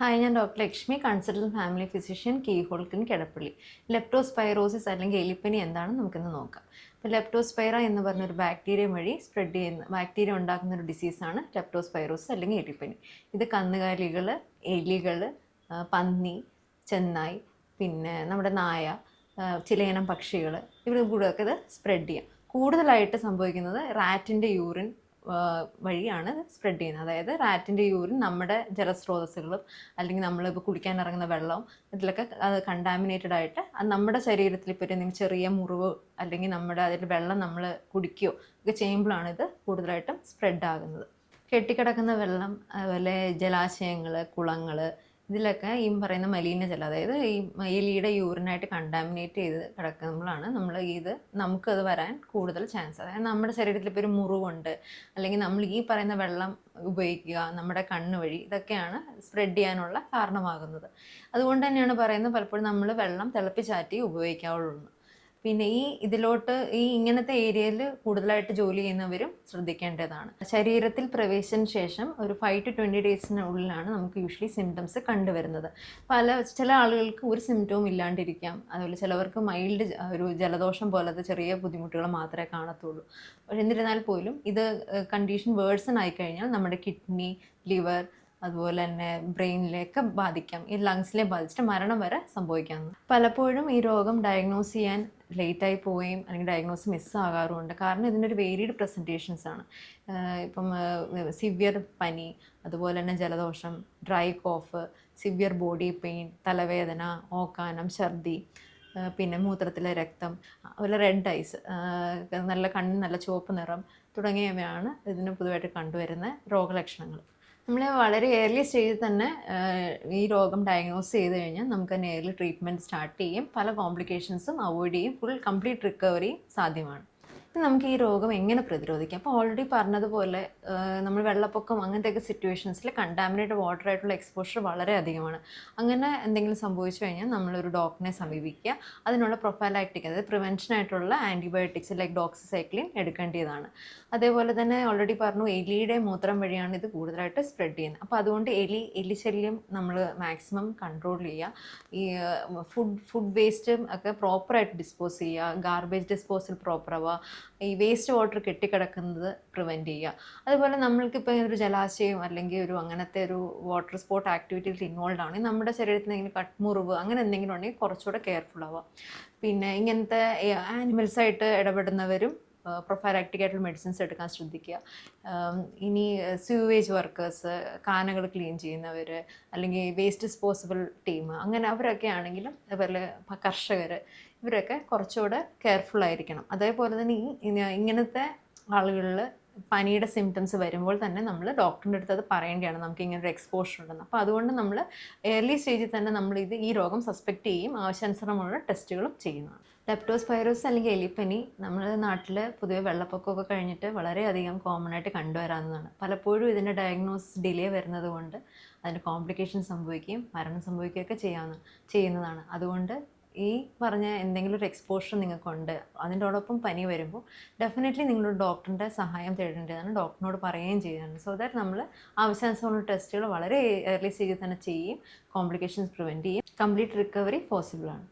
Hi ഞാൻ doctor Lakshmi consultant family physician keyhole കിടപ്പള്ളി leptospirosis അല്ലെങ്കിൽ എലിപ്പനി എന്താണെന്ന് നമുക്കിന്ന് നോക്കാം. അപ്പോൾ ലെപ്റ്റോസ്പൈറ എന്ന് പറഞ്ഞൊരു ബാക്ടീരിയ വഴി സ്പ്രെഡ് ചെയ്യുന്ന ബാക്ടീരിയ ഉണ്ടാക്കുന്ന ഒരു ഡിസീസാണ് ലെപ്റ്റോസ്പൈറോസിസ് അല്ലെങ്കിൽ എലിപ്പനി. ഇത് കന്നുകാലികൾ എലികൾ പന്നി ചെന്നായി പിന്നെ നമ്മുടെ നായ ചിലയിനം പക്ഷികൾ ഇവിടെ കൂടെയൊക്കെ ഇത് സ്പ്രെഡ് ചെയ്യാം. കൂടുതലായിട്ട് സംഭവിക്കുന്നത് റാറ്റിന്റെ യൂറിൻ വഴിയാണ് സ്പ്രെഡ് ചെയ്യുന്നത്. അതായത് റാറ്റിന്റെ യൂറിൻ നമ്മുടെ ജലസ്രോതസ്സുകളും അല്ലെങ്കിൽ നമ്മളിപ്പോൾ കുടിക്കാൻ ഇറങ്ങുന്ന വെള്ളവും ഇതിലൊക്കെ അത് കണ്ടാമിനേറ്റഡ് ആയിട്ട് അത് നമ്മുടെ ശരീരത്തിൽ ഇപ്പോൾ എന്തെങ്കിലും ചെറിയ മുറിവ് അല്ലെങ്കിൽ നമ്മുടെ അതിൽ വെള്ളം നമ്മൾ കുടിക്കുകയോ ഒക്കെ ചെയ്യുമ്പോഴാണ് ഇത് കൂടുതലായിട്ടും സ്പ്രെഡ് ആകുന്നത്. കെട്ടിക്കിടക്കുന്ന വെള്ളം അതുപോലെ ജലാശയങ്ങൾ കുളങ്ങൾ ഇതിലൊക്കെ ഈ പറയുന്ന മലിനജലം അതായത് ഈ മയിലിയുടെ യൂറിനായിട്ട് കണ്ടാമിനേറ്റ് ചെയ്ത് കിടക്കുമ്പോഴാണ് നമ്മൾ ഇത് നമുക്കത് വരാൻ കൂടുതൽ ചാൻസ് അതായത് നമ്മുടെ ശരീരത്തിൽ ഇപ്പോൾ ഒരു മുറിവുണ്ട് അല്ലെങ്കിൽ നമ്മൾ ഈ പറയുന്ന വെള്ളം ഉപയോഗിക്കുക നമ്മുടെ കണ്ണ് വഴി ഇതൊക്കെയാണ് സ്പ്രെഡ് ചെയ്യാനുള്ള കാരണമാകുന്നത് അതുകൊണ്ട് തന്നെയാണ് പറയുന്നത് പലപ്പോഴും നമ്മൾ വെള്ളം തിളപ്പിച്ചാറ്റി ഉപയോഗിക്കാവുള്ളൂ. പിന്നെ ഈ ഇതിലോട്ട് ഈ ഇങ്ങനത്തെ ഏരിയയിൽ കൂടുതലായിട്ട് ജോലി ചെയ്യുന്നവരും ശ്രദ്ധിക്കേണ്ടതാണ്. ശരീരത്തിൽ പ്രവേശിച്ചതിന് ശേഷം ഒരു ഫൈവ് ടു ട്വന്റി ഡേയ്സിനുള്ളിലാണ് നമുക്ക് യൂഷ്വലി സിംറ്റംസ് കണ്ടുവരുന്നത്. പല ചില ആളുകൾക്ക് ഒരു സിംറ്റവും ഇല്ലാണ്ടിരിക്കാം. അതുപോലെ ചിലവർക്ക് മൈൽഡ് ഒരു ജലദോഷം പോലത്തെ ചെറിയ ബുദ്ധിമുട്ടുകൾ മാത്രമേ കാണത്തുള്ളൂ. എന്നിരുന്നാൽ പോലും ഇത് കണ്ടീഷൻ വേഴ്സൺ ആയിക്കഴിഞ്ഞാൽ നമ്മുടെ കിഡ്നി ലിവർ അതുപോലെ തന്നെ ബ്രെയിനിലേക്ക് ബാധിക്കാം. ഈ ലങ്സിലെ ബാധിച്ചിട്ട് മരണം വരെ സംഭവിക്കാം. പലപ്പോഴും ഈ രോഗം ഡയഗ്നോസ് ചെയ്യാൻ ലേറ്റായി പോവുകയും അല്ലെങ്കിൽ ഡയഗ്നോസ് മിസ്സാകാറുമുണ്ട് കാരണം ഇതിന്റെ ഒരു വേരിയഡ് പ്രസന്റേഷൻസ് ആണ് ഇപ്പം സിവിയർ പനി അതുപോലെ തന്നെ ജലദോഷം dry cough severe body pain തലവേദന ഓക്കാനം ഛർദി പിന്നെ മൂത്രത്തിലെ രക്തം അതുപോലെ റെഡ് ഐസ് നല്ല കണ്ണിന് നല്ല ചുവപ്പ് നിറം തുടങ്ങിയവയാണ് ഇതിന് പൊതുവായിട്ട് കണ്ടുവരുന്ന രോഗലക്ഷണങ്ങൾ. നമ്മൾ വളരെ ഏർലി സ്റ്റേജിൽ തന്നെ ഈ രോഗം ഡയഗ്നോസ് ചെയ്ത് കഴിഞ്ഞാൽ നമുക്ക് തന്നെ ഏർലി ട്രീറ്റ്മെന്റ് സ്റ്റാർട്ട് ചെയ്യും. പല കോംപ്ലിക്കേഷൻസും അവോയ്ഡ് ചെയ്യും. ഫുൾ കംപ്ലീറ്റ് റിക്കവറി സാധ്യമാണ്. നമുക്ക് ഈ രോഗം എങ്ങനെ പ്രതിരോധിക്കാം? അപ്പോൾ ഓൾറെഡി പറഞ്ഞതുപോലെ നമ്മൾ വെള്ളപ്പൊക്കം അങ്ങനത്തെയൊക്കെ സിറ്റുവേഷൻസിൽ കണ്ടാമിനേറ്റഡ് വാട്ടർ ആയിട്ടുള്ള എക്സ്പോഷർ വളരെ അധികമാണ്. അങ്ങനെ എന്തെങ്കിലും സംഭവിച്ചു കഴിഞ്ഞാൽ നമ്മളൊരു ഡോക്ടറിനെ സമീപിക്കുക. അതിനുള്ള പ്രൊഫൈലാക്ടിക് അതായത് പ്രിവെൻഷൻ ആയിട്ടുള്ള ആന്റിബയോട്ടിക്സ് ലൈക്ക് ഡോക്സിസൈക്ലിൻ എടുക്കേണ്ടതാണ്. അതേപോലെ തന്നെ ഓൾറെഡി പറഞ്ഞു എലിയുടെ മൂത്രം വഴിയാണ് ഇത് കൂടുതലായിട്ട് സ്പ്രെഡ് ചെയ്യുന്നത്. അപ്പോൾ അതുകൊണ്ട് എലി എലിശല്യം നമ്മൾ മാക്സിമം കൺട്രോൾ ചെയ്യുക. ഈ ഫുഡ് ഫുഡ് വേസ്റ്റും ഒക്കെ പ്രോപ്പറായിട്ട് ഡിസ്പോസ് ചെയ്യുക. ഗാർബേജ് ഡിസ്പോസൽ പ്രോപ്പർ ആവുക. ഈ വേസ്റ്റ് വാട്ടർ കെട്ടിക്കിടക്കുന്നത് പ്രിവെന്റ് ചെയ്യുക. അതുപോലെ നമ്മൾക്കിപ്പോൾ ഒരു ജലാശയം അല്ലെങ്കിൽ ഒരു അങ്ങനത്തെ ഒരു വാട്ടർ സ്പോർട്ട് ആക്ടിവിറ്റീസ് ഇൻവോൾവ് ആണെങ്കിൽ നമ്മുടെ ശരീരത്തിന് എന്തെങ്കിലും കട്ട്മുറിവ് അങ്ങനെ എന്തെങ്കിലും ഉണ്ടെങ്കിൽ കുറച്ചുകൂടെ കെയർഫുൾ ആവുക. പിന്നെ ഇങ്ങനത്തെ ആനിമൽസായിട്ട് ഇടപെടുന്നവരും പ്രൊഫൈലാക്റ്റിക് ആയിട്ടുള്ള മെഡിസിൻസ് എടുക്കാൻ ശ്രദ്ധിക്കുക. ഇനി സ്യൂവേജ് വർക്കേഴ്സ് കാനകൾ ക്ലീൻ ചെയ്യുന്നവർ അല്ലെങ്കിൽ വേസ്റ്റ് ഡിസ്പോസിബിൾ ടീം അങ്ങനെ അവരൊക്കെ ആണെങ്കിലും അതുപോലെ കർഷകർ ഇവരൊക്കെ കുറച്ചുകൂടെ കെയർഫുൾ ആയിരിക്കണം. അതേപോലെ തന്നെ ഈ ഇങ്ങനത്തെ ആളുകളിൽ പനിയുടെ സിംറ്റംസ് വരുമ്പോൾ തന്നെ നമ്മൾ ഡോക്ടറിന്റെ അടുത്ത് അത് പറയേണ്ടതാണ്. നമുക്ക് ഇങ്ങനെ ഒരു എക്സ്പോഷർ ഉണ്ടെന്ന്. അപ്പോൾ അതുകൊണ്ട് നമ്മൾ ഏർലി സ്റ്റേജിൽ തന്നെ നമ്മൾ ഇത് ഈ രോഗം സസ്പെക്റ്റ് ചെയ്യും ആവശ്യാനുസരണമുള്ള ടെസ്റ്റുകളും ചെയ്യുന്നതാണ്. ലെപ്റ്റോസ്പൈറോസ് അല്ലെങ്കിൽ എലിപ്പനി നമ്മുടെ നാട്ടിൽ പൊതുവെ വെള്ളപ്പൊക്കമൊക്കെ കഴിഞ്ഞിട്ട് വളരെയധികം കോമൺ ആയിട്ട് കണ്ടുവരാവുന്നതാണ്. പലപ്പോഴും ഇതിന്റെ ഡയഗ്നോസിസ് ഡിലേ വരുന്നത് കൊണ്ട് അതിന്റെ കോംപ്ലിക്കേഷൻ സംഭവിക്കുകയും മരണം സംഭവിക്കുകയൊക്കെ ചെയ്യാവുന്ന ചെയ്യുന്നതാണ്. അതുകൊണ്ട് ഈ പറഞ്ഞ എന്തെങ്കിലും ഒരു എക്സ്പോഷർ നിങ്ങൾക്കുണ്ട് അതിന്റോടൊപ്പം പനി വരുമ്പോൾ ഡെഫിനറ്റ്ലി നിങ്ങളൊരു ഡോക്ടറിന്റെ സഹായം തേടേണ്ടതാണ് ഡോക്ടറിനോട് പറയുകയും ചെയ്യുന്നുണ്ട് സോ ദാറ്റ് നമ്മൾ ആവശ്യാനുസരണമുള്ള ടെസ്റ്റുകൾ വളരെ ഏർലി സ്റ്റേജിൽ തന്നെ ചെയ്യും കോംപ്ലിക്കേഷൻസ് പ്രിവെന്റ് ചെയ്യും കംപ്ലീറ്റ് റിക്കവറി പോസിബിൾ ആണ്.